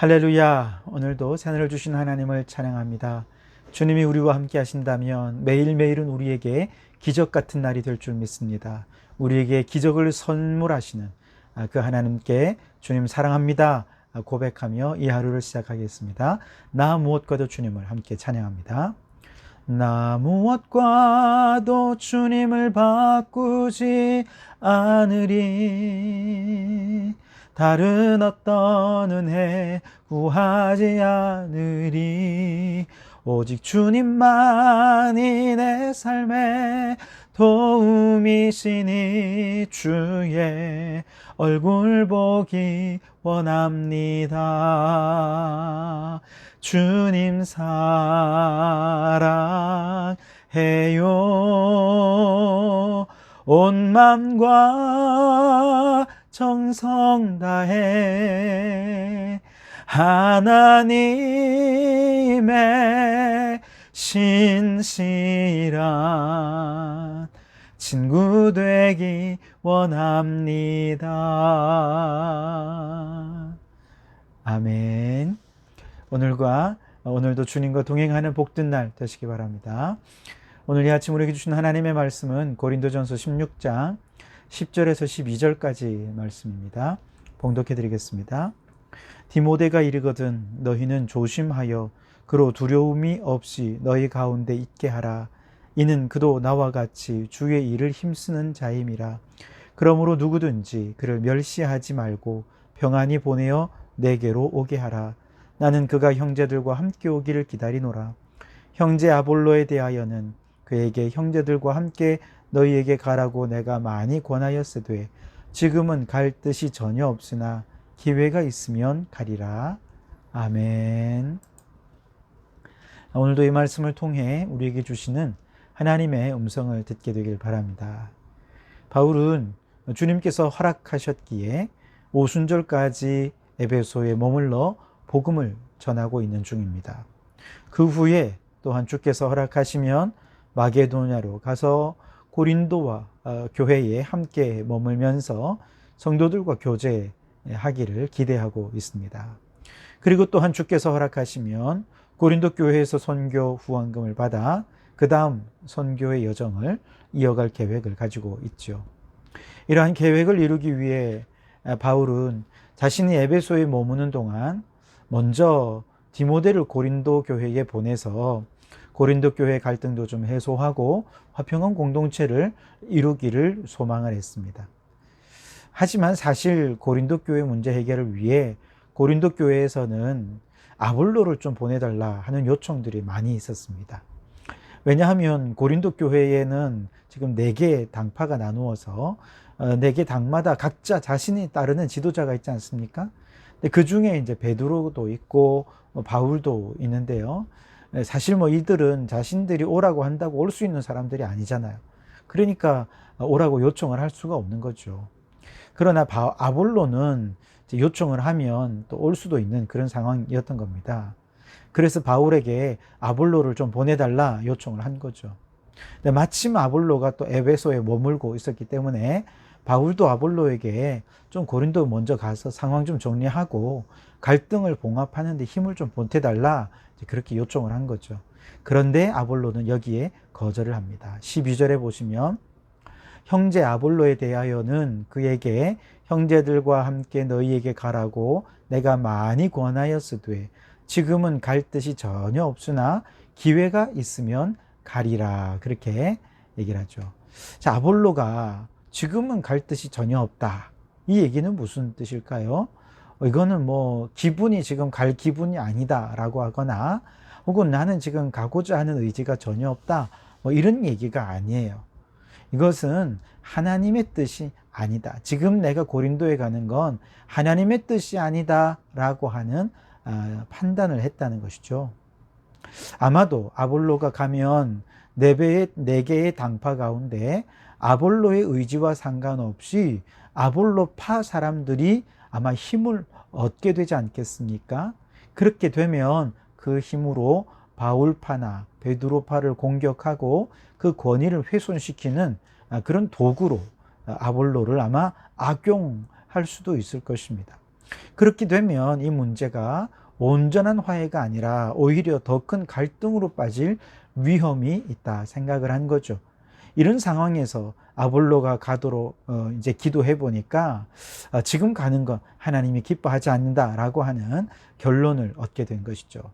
할렐루야. 오늘도 새늘을 주신 하나님을 찬양합니다. 주님이 우리와 함께 하신다면 매일매일은 우리에게 기적 같은 날이 될 줄 믿습니다. 우리에게 기적을 선물하시는 아, 그 하나님께 주님 사랑합니다. 아, 고백하며 이 하루를 시작하겠습니다. 나 무엇과도 주님을 함께 찬양합니다. 나 무엇과도 주님을 바꾸지 않으리. 다른 어떤 은혜 구하지 않으리. 오직 주님만이 내 삶의 도움이시니 주의 얼굴 보기 원합니다. 주님 사랑해요. 온 맘과 정성 다해 하나님의 신실한 친구 되기 원합니다. 아멘. 오늘과 오늘도 주님과 동행하는 복된 날 되시기 바랍니다. 오늘 이 아침 우리에게 주신 하나님의 말씀은 고린도전서 16장 10절에서 12절까지 말씀입니다. 봉독해 드리겠습니다. 디모데가 이르거든 너희는 조심하여 그로 두려움이 없이 너희 가운데 있게 하라. 이는 그도 나와 같이 주의 일을 힘쓰는 자임이라. 그러므로 누구든지 그를 멸시하지 말고 평안히 보내어 내게로 오게 하라. 나는 그가 형제들과 함께 오기를 기다리노라. 형제 아볼로에 대하여는 그에게 형제들과 함께 너희에게 가라고 내가 많이 권하였으되 지금은 갈 뜻이 전혀 없으나 기회가 있으면 가리라. 아멘. 오늘도 이 말씀을 통해 우리에게 주시는 하나님의 음성을 듣게 되길 바랍니다. 바울은 주님께서 허락하셨기에 오순절까지 에베소에 머물러 복음을 전하고 있는 중입니다. 그 후에 또한 주께서 허락하시면 마게도냐로 가서 고린도와 교회에 함께 머물면서 성도들과 교제하기를 기대하고 있습니다. 그리고 또한 주께서 허락하시면 고린도 교회에서 선교 후원금을 받아 그 다음 선교의 여정을 이어갈 계획을 가지고 있죠. 이러한 계획을 이루기 위해 바울은 자신이 에베소에 머무는 동안 먼저 디모데를 고린도 교회에 보내서 고린도 교회 갈등도 좀 해소하고 화평한 공동체를 이루기를 소망을 했습니다. 하지만 사실 고린도 교회 문제 해결을 위해 고린도 교회에서는 아볼로를 좀 보내달라 하는 요청들이 많이 있었습니다. 왜냐하면 고린도 교회에는 지금 네 개의 당파가 나누어서 네 개 당마다 각자 자신이 따르는 지도자가 있지 않습니까? 그 중에 이제 베드로도 있고 바울도 있는데요. 사실 뭐 이들은 자신들이 오라고 한다고 올 수 있는 사람들이 아니잖아요. 그러니까 오라고 요청을 할 수가 없는 거죠. 그러나 아볼로는 요청을 하면 또 올 수도 있는 그런 상황이었던 겁니다. 그래서 바울에게 아볼로를 좀 보내달라 요청을 한 거죠. 근데 마침 아볼로가 또 에베소에 머물고 있었기 때문에 바울도 아볼로에게 좀 고린도 먼저 가서 상황 좀 정리하고 갈등을 봉합하는데 힘을 좀 보태달라 그렇게 요청을 한 거죠. 그런데 아볼로는 여기에 거절을 합니다. 12절에 보시면 형제 아볼로에 대하여는 그에게 형제들과 함께 너희에게 가라고 내가 많이 권하였으되 지금은 갈 뜻이 전혀 없으나 기회가 있으면 가리라 그렇게 얘기를 하죠. 자 아볼로가 지금은 갈 뜻이 전혀 없다. 이 얘기는 무슨 뜻일까요? 이거는 뭐 기분이 지금 갈 기분이 아니다라고 하거나 혹은 나는 지금 가고자 하는 의지가 전혀 없다. 뭐 이런 얘기가 아니에요. 이것은 하나님의 뜻이 아니다. 지금 내가 고린도에 가는 건 하나님의 뜻이 아니다라고 하는 판단을 했다는 것이죠. 아마도 아볼로가 가면 네, 배의, 네 개의 당파 가운데 아볼로의 의지와 상관없이 아볼로파 사람들이 아마 힘을 얻게 되지 않겠습니까? 그렇게 되면 그 힘으로 바울파나 베드로파를 공격하고 그 권위를 훼손시키는 그런 도구로 아볼로를 아마 악용할 수도 있을 것입니다. 그렇게 되면 이 문제가 온전한 화해가 아니라 오히려 더 큰 갈등으로 빠질 위험이 있다 생각을 한 거죠. 이런 상황에서 아볼로가 가도록 어 이제 기도해 보니까 아 지금 가는 건 하나님이 기뻐하지 않는다라고 하는 결론을 얻게 된 것이죠.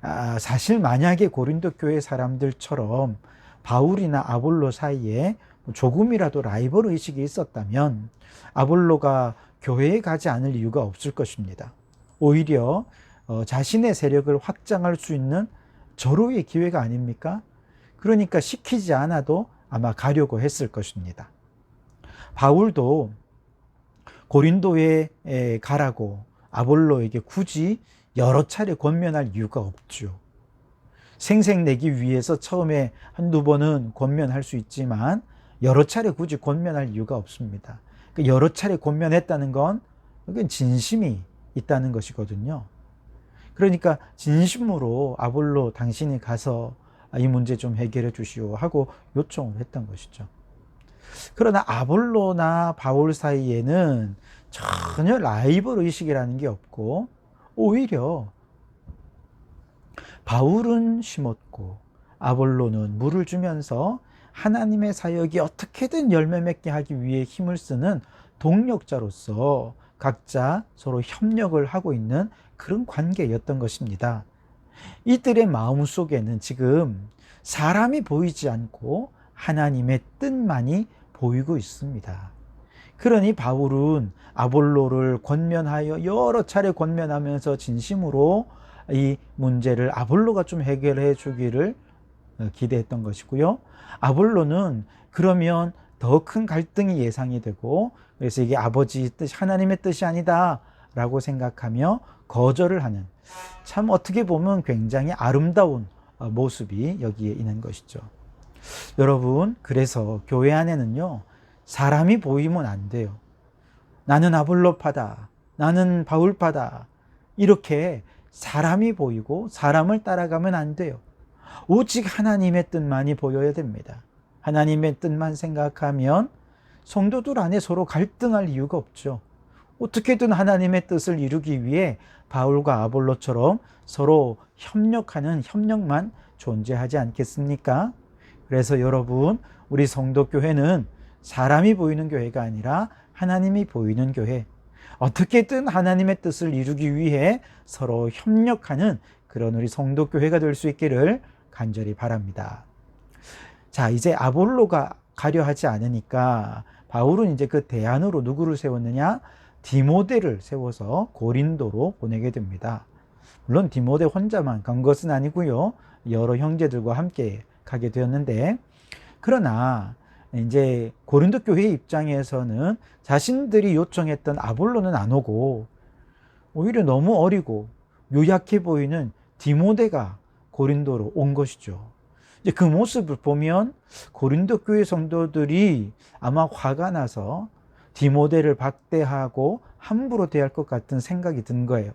아 사실 만약에 고린도 교회 사람들처럼 바울이나 아볼로 사이에 조금이라도 라이벌 의식이 있었다면 아볼로가 교회에 가지 않을 이유가 없을 것입니다. 오히려 어 자신의 세력을 확장할 수 있는 절호의 기회가 아닙니까? 그러니까 시키지 않아도 아마 가려고 했을 것입니다. 바울도 고린도에 가라고 아볼로에게 굳이 여러 차례 권면할 이유가 없죠. 생색내기 위해서 처음에 한두 번은 권면할 수 있지만 여러 차례 굳이 권면할 이유가 없습니다. 그 여러 차례 권면했다는 건 진심이 있다는 것이거든요. 그러니까 진심으로 아볼로 당신이 가서 이 문제 좀 해결해 주시오 하고 요청을 했던 것이죠. 그러나 아볼로나 바울 사이에는 전혀 라이벌 의식이라는 게 없고 오히려 바울은 심었고 아볼로는 물을 주면서 하나님의 사역이 어떻게든 열매 맺게 하기 위해 힘을 쓰는 동력자로서 각자 서로 협력을 하고 있는 그런 관계였던 것입니다. 이들의 마음 속에는 지금 사람이 보이지 않고 하나님의 뜻만이 보이고 있습니다. 그러니 바울은 아볼로를 권면하여 여러 차례 권면하면서 진심으로 이 문제를 아볼로가 좀 해결해 주기를 기대했던 것이고요. 아볼로는 그러면 더 큰 갈등이 예상이 되고 그래서 이게 아버지 뜻, 하나님의 뜻이 아니다 라고 생각하며 거절을 하는 참 어떻게 보면 굉장히 아름다운 모습이 여기에 있는 것이죠. 여러분, 그래서 교회 안에는요, 사람이 보이면 안 돼요. 나는 아볼로파다. 나는 바울파다. 이렇게 사람이 보이고 사람을 따라가면 안 돼요. 오직 하나님의 뜻만이 보여야 됩니다. 하나님의 뜻만 생각하면 성도들 안에 서로 갈등할 이유가 없죠. 어떻게든 하나님의 뜻을 이루기 위해 바울과 아볼로처럼 서로 협력하는 협력만 존재하지 않겠습니까? 그래서 여러분, 우리 성도교회는 사람이 보이는 교회가 아니라 하나님이 보이는 교회. 어떻게든 하나님의 뜻을 이루기 위해 서로 협력하는 그런 우리 성도교회가 될 수 있기를 간절히 바랍니다. 자, 이제 아볼로가 가려 하지 않으니까 바울은 이제 그 대안으로 누구를 세웠느냐? 디모데를 세워서 고린도로 보내게 됩니다. 물론 디모데 혼자만 간 것은 아니고요. 여러 형제들과 함께 가게 되었는데 그러나 이제 고린도 교회 입장에서는 자신들이 요청했던 아볼로는 안 오고 오히려 너무 어리고 요약해 보이는 디모데가 고린도로 온 것이죠. 이제 그 모습을 보면 고린도 교회 성도들이 아마 화가 나서 디모데를 박대하고 함부로 대할 것 같은 생각이 든 거예요.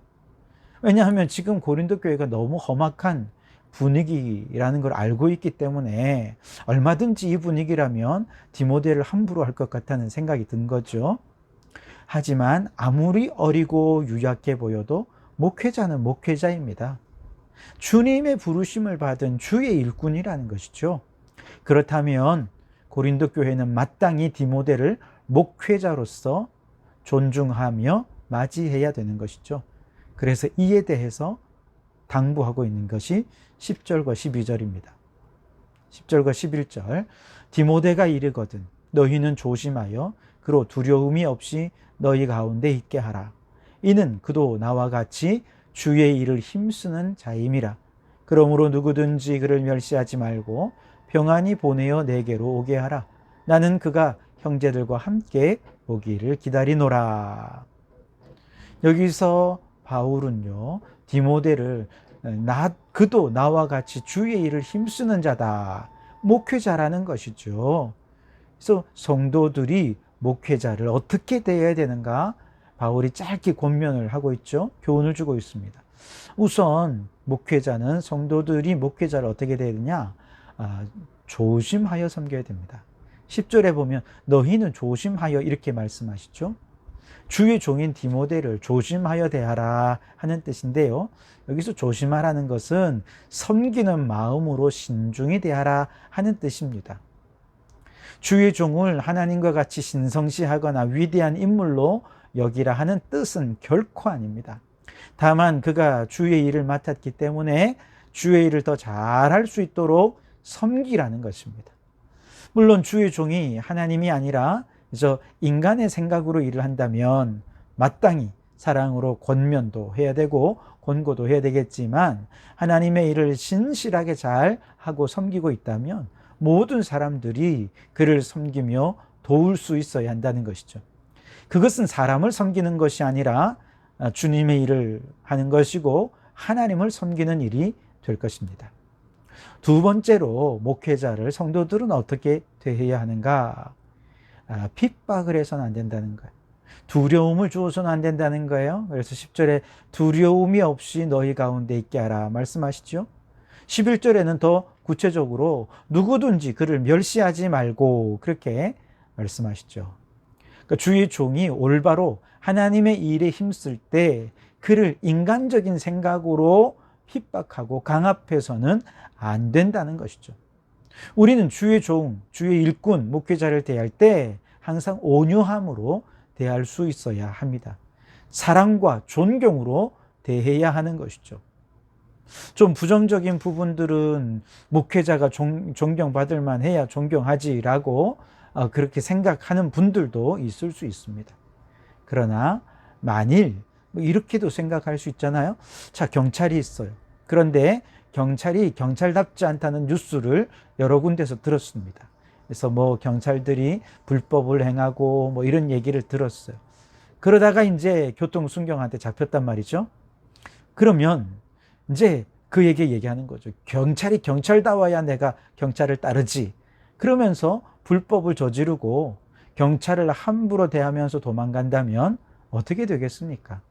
왜냐하면 지금 고린도 교회가 너무 험악한 분위기라는 걸 알고 있기 때문에 얼마든지 이 분위기라면 디모데를 함부로 할 것 같다는 생각이 든 거죠. 하지만 아무리 어리고 유약해 보여도 목회자는 목회자입니다. 주님의 부르심을 받은 주의 일꾼이라는 것이죠. 그렇다면 고린도 교회는 마땅히 디모데를 목회자로서 존중하며 맞이해야 되는 것이죠. 그래서 이에 대해서 당부하고 있는 것이 10절과 12절입니다. 10절과 11절 디모데가 이르거든 너희는 조심하여 그로 두려움이 없이 너희 가운데 있게 하라. 이는 그도 나와 같이 주의 일을 힘쓰는 자임이라. 그러므로 누구든지 그를 멸시하지 말고 평안히 보내어 내게로 오게 하라. 나는 그가 형제들과 함께 오기를 기다리노라. 여기서 바울은요, 디모데를 나, 그도 나와 같이 주의 일을 힘쓰는 자다. 목회자라는 것이죠. 그래서 성도들이 목회자를 어떻게 대해야 되는가? 바울이 짧게 권면을 하고 있죠. 교훈을 주고 있습니다. 우선 목회자는 성도들이 목회자를 어떻게 대해야 되냐? 아, 조심하여 섬겨야 됩니다. 10절에 보면 너희는 조심하여 이렇게 말씀하시죠. 주의 종인 디모데를 조심하여 대하라 하는 뜻인데요. 여기서 조심하라는 것은 섬기는 마음으로 신중히 대하라 하는 뜻입니다. 주의 종을 하나님과 같이 신성시하거나 위대한 인물로 여기라 하는 뜻은 결코 아닙니다. 다만 그가 주의 일을 맡았기 때문에 주의 일을 더 잘할 수 있도록 섬기라는 것입니다. 물론 주의 종이 하나님이 아니라 저 인간의 생각으로 일을 한다면 마땅히 사랑으로 권면도 해야 되고 권고도 해야 되겠지만 하나님의 일을 신실하게 잘 하고 섬기고 있다면 모든 사람들이 그를 섬기며 도울 수 있어야 한다는 것이죠. 그것은 사람을 섬기는 것이 아니라 주님의 일을 하는 것이고 하나님을 섬기는 일이 될 것입니다. 두 번째로 목회자를 성도들은 어떻게 대해야 하는가? 아, 핍박을 해서는 안 된다는 거예요. 두려움을 주어서는 안 된다는 거예요. 그래서 10절에 두려움이 없이 너희 가운데 있게 하라 말씀하시죠. 11절에는 더 구체적으로 누구든지 그를 멸시하지 말고 그렇게 말씀하시죠. 그러니까 주의 종이 올바로 하나님의 일에 힘쓸 때 그를 인간적인 생각으로 핍박하고 강압해서는 안 된다는 것이죠. 우리는 주의 종, 주의 일꾼, 목회자를 대할 때 항상 온유함으로 대할 수 있어야 합니다. 사랑과 존경으로 대해야 하는 것이죠. 좀 부정적인 부분들은 목회자가 존, 경받을 만해야 존경하지라고 어, 그렇게 생각하는 분들도 있을 수 있습니다. 그러나 만일 뭐 이렇게도 생각할 수 있잖아요. 자, 경찰이 있어요. 그런데 경찰이 경찰답지 않다는 뉴스를 여러 군데서 들었습니다. 그래서 뭐 경찰들이 불법을 행하고 뭐 이런 얘기를 들었어요. 그러다가 이제 교통순경한테 잡혔단 말이죠. 그러면 이제 그에게 얘기하는 거죠. 경찰이 경찰다워야 내가 경찰을 따르지. 그러면서 불법을 저지르고 경찰을 함부로 대하면서 도망간다면 어떻게 되겠습니까?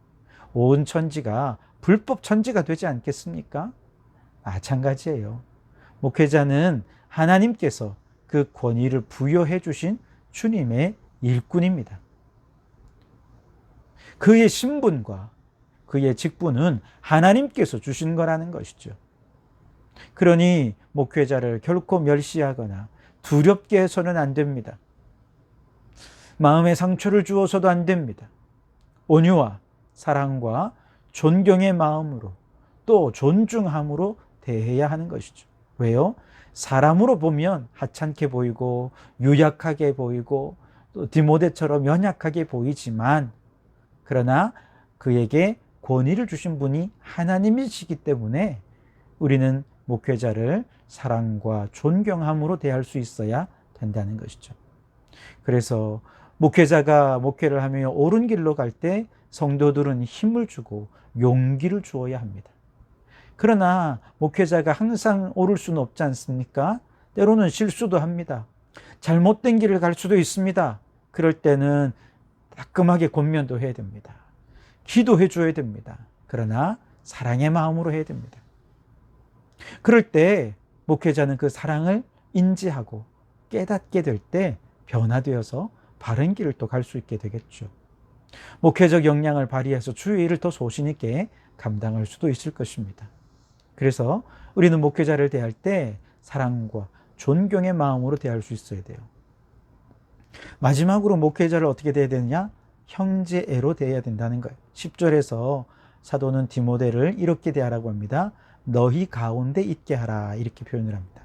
온 천지가 불법 천지가 되지 않겠습니까? 마찬가지예요. 목회자는 하나님께서 그 권위를 부여해 주신 주님의 일꾼입니다. 그의 신분과 그의 직분은 하나님께서 주신 거라는 것이죠. 그러니 목회자를 결코 멸시하거나 두렵게 해서는 안 됩니다. 마음의 상처를 주어서도 안 됩니다. 온유와 사랑과 존경의 마음으로 또 존중함으로 대해야 하는 것이죠. 왜요? 사람으로 보면 하찮게 보이고 유약하게 보이고 또 디모데처럼 연약하게 보이지만 그러나 그에게 권위를 주신 분이 하나님이시기 때문에 우리는 목회자를 사랑과 존경함으로 대할 수 있어야 된다는 것이죠. 그래서 목회자가 목회를 하며 옳은 길로 갈 때 성도들은 힘을 주고 용기를 주어야 합니다. 그러나 목회자가 항상 옳을 수는 없지 않습니까? 때로는 실수도 합니다. 잘못된 길을 갈 수도 있습니다. 그럴 때는 따끔하게 권면도 해야 됩니다. 기도해 줘야 됩니다. 그러나 사랑의 마음으로 해야 됩니다. 그럴 때 목회자는 그 사랑을 인지하고 깨닫게 될 때 변화되어서 바른 길을 또 갈 수 있게 되겠죠. 목회적 역량을 발휘해서 주의 일을 더 소신 있게 감당할 수도 있을 것입니다. 그래서 우리는 목회자를 대할 때 사랑과 존경의 마음으로 대할 수 있어야 돼요. 마지막으로 목회자를 어떻게 대해야 되느냐? 형제애로 대해야 된다는 거예요. 10절에서 사도는 디모데를 이렇게 대하라고 합니다. 너희 가운데 있게 하라. 이렇게 표현을 합니다.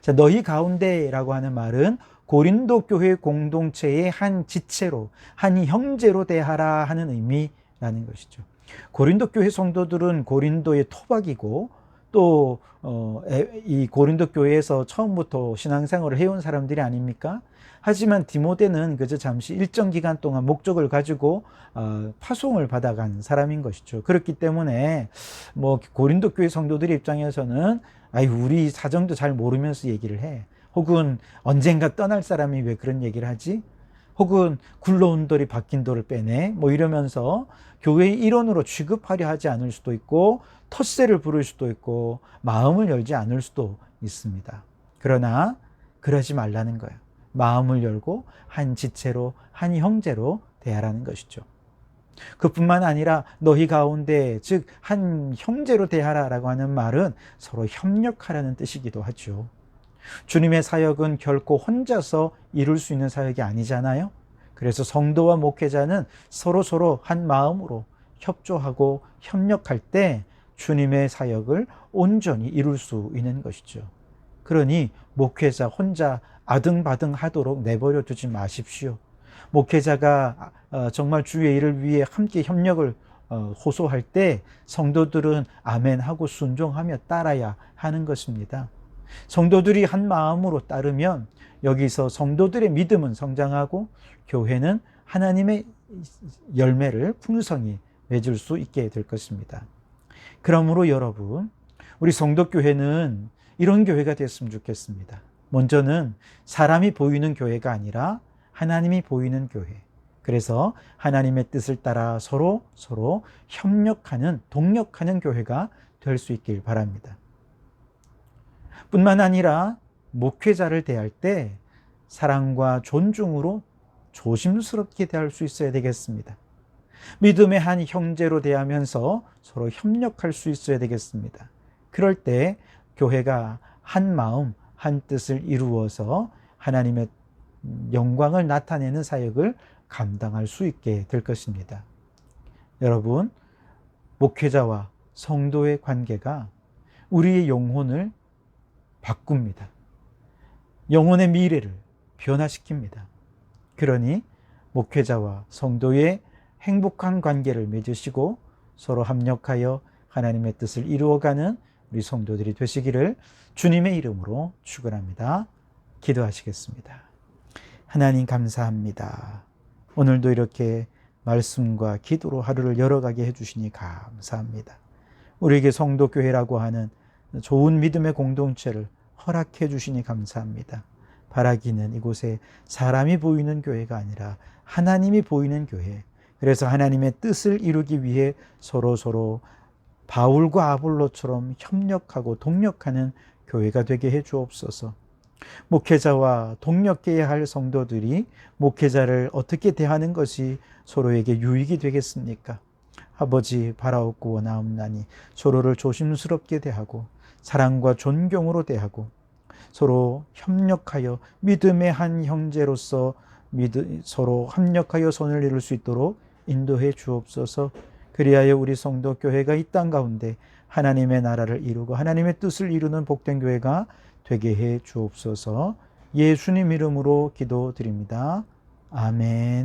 자, 너희 가운데라고 하는 말은 고린도 교회 공동체의 한 지체로, 한 형제로 대하라 하는 의미라는 것이죠. 고린도 교회 성도들은 고린도의 토박이고 또이 어, 고린도 교회에서 처음부터 신앙생활을 해온 사람들이 아닙니까? 하지만 디모데는 그저 잠시 일정 기간 동안 목적을 가지고 어, 파송을 받아간 사람인 것이죠. 그렇기 때문에 뭐 고린도 교회 성도들 입장에서는 아이 우리 사정도 잘 모르면서 얘기를 해. 혹은 언젠가 떠날 사람이 왜 그런 얘기를 하지? 혹은 굴러온 돌이 바뀐 돌을 빼내 뭐 이러면서 교회의 일원으로 취급하려 하지 않을 수도 있고 텃세를 부를 수도 있고 마음을 열지 않을 수도 있습니다. 그러나 그러지 말라는 거예요. 마음을 열고 한 지체로 한 형제로 대하라는 것이죠. 그뿐만 아니라 너희 가운데 즉 한 형제로 대하라라고 하는 말은 서로 협력하라는 뜻이기도 하죠. 주님의 사역은 결코 혼자서 이룰 수 있는 사역이 아니잖아요. 그래서 성도와 목회자는 서로 서로 한 마음으로 협조하고 협력할 때 주님의 사역을 온전히 이룰 수 있는 것이죠. 그러니 목회자 혼자 아등바등 하도록 내버려 두지 마십시오. 목회자가 어, 정말 주의 일을 위해 함께 협력을 어, 호소할 때 성도들은 아멘하고 순종하며 따라야 하는 것입니다. 성도들이 한 마음으로 따르면 여기서 성도들의 믿음은 성장하고 교회는 하나님의 열매를 풍성히 맺을 수 있게 될 것입니다. 그러므로 여러분, 우리 성도교회는 이런 교회가 됐으면 좋겠습니다. 먼저는 사람이 보이는 교회가 아니라 하나님이 보이는 교회. 그래서 하나님의 뜻을 따라 서로 서로 협력하는, 동력하는 교회가 될 수 있길 바랍니다. 뿐만 아니라 목회자를 대할 때 사랑과 존중으로 조심스럽게 대할 수 있어야 되겠습니다. 믿음의 한 형제로 대하면서 서로 협력할 수 있어야 되겠습니다. 그럴 때 교회가 한 마음, 한 뜻을 이루어서 하나님의 영광을 나타내는 사역을 감당할 수 있게 될 것입니다. 여러분, 목회자와 성도의 관계가 우리의 영혼을 바꿉니다. 영혼의 미래를 변화시킵니다. 그러니 목회자와 성도의 행복한 관계를 맺으시고 서로 합력하여 하나님의 뜻을 이루어가는 우리 성도들이 되시기를 주님의 이름으로 축원합니다. 기도하시겠습니다. 하나님 감사합니다. 오늘도 이렇게 말씀과 기도로 하루를 열어가게 해주시니 감사합니다. 우리에게 성도교회라고 하는 좋은 믿음의 공동체를 허락해 주시니 감사합니다. 바라기는 이곳에 사람이 보이는 교회가 아니라 하나님이 보이는 교회. 그래서 하나님의 뜻을 이루기 위해 서로 서로 바울과 아볼로처럼 협력하고 동력하는 교회가 되게 해 주옵소서. 목회자와 동력해야 할 성도들이 목회자를 어떻게 대하는 것이 서로에게 유익이 되겠습니까? 아버지 바라옵고 원하옵나니 서로를 조심스럽게 대하고 사랑과 존경으로 대하고 서로 협력하여 믿음의 한 형제로서 서로 협력하여 손을 이룰 수 있도록 인도해 주옵소서. 그리하여 우리 성도 교회가 이 땅 가운데 하나님의 나라를 이루고 하나님의 뜻을 이루는 복된 교회가 되게 해 주옵소서. 예수님 이름으로 기도드립니다. 아멘.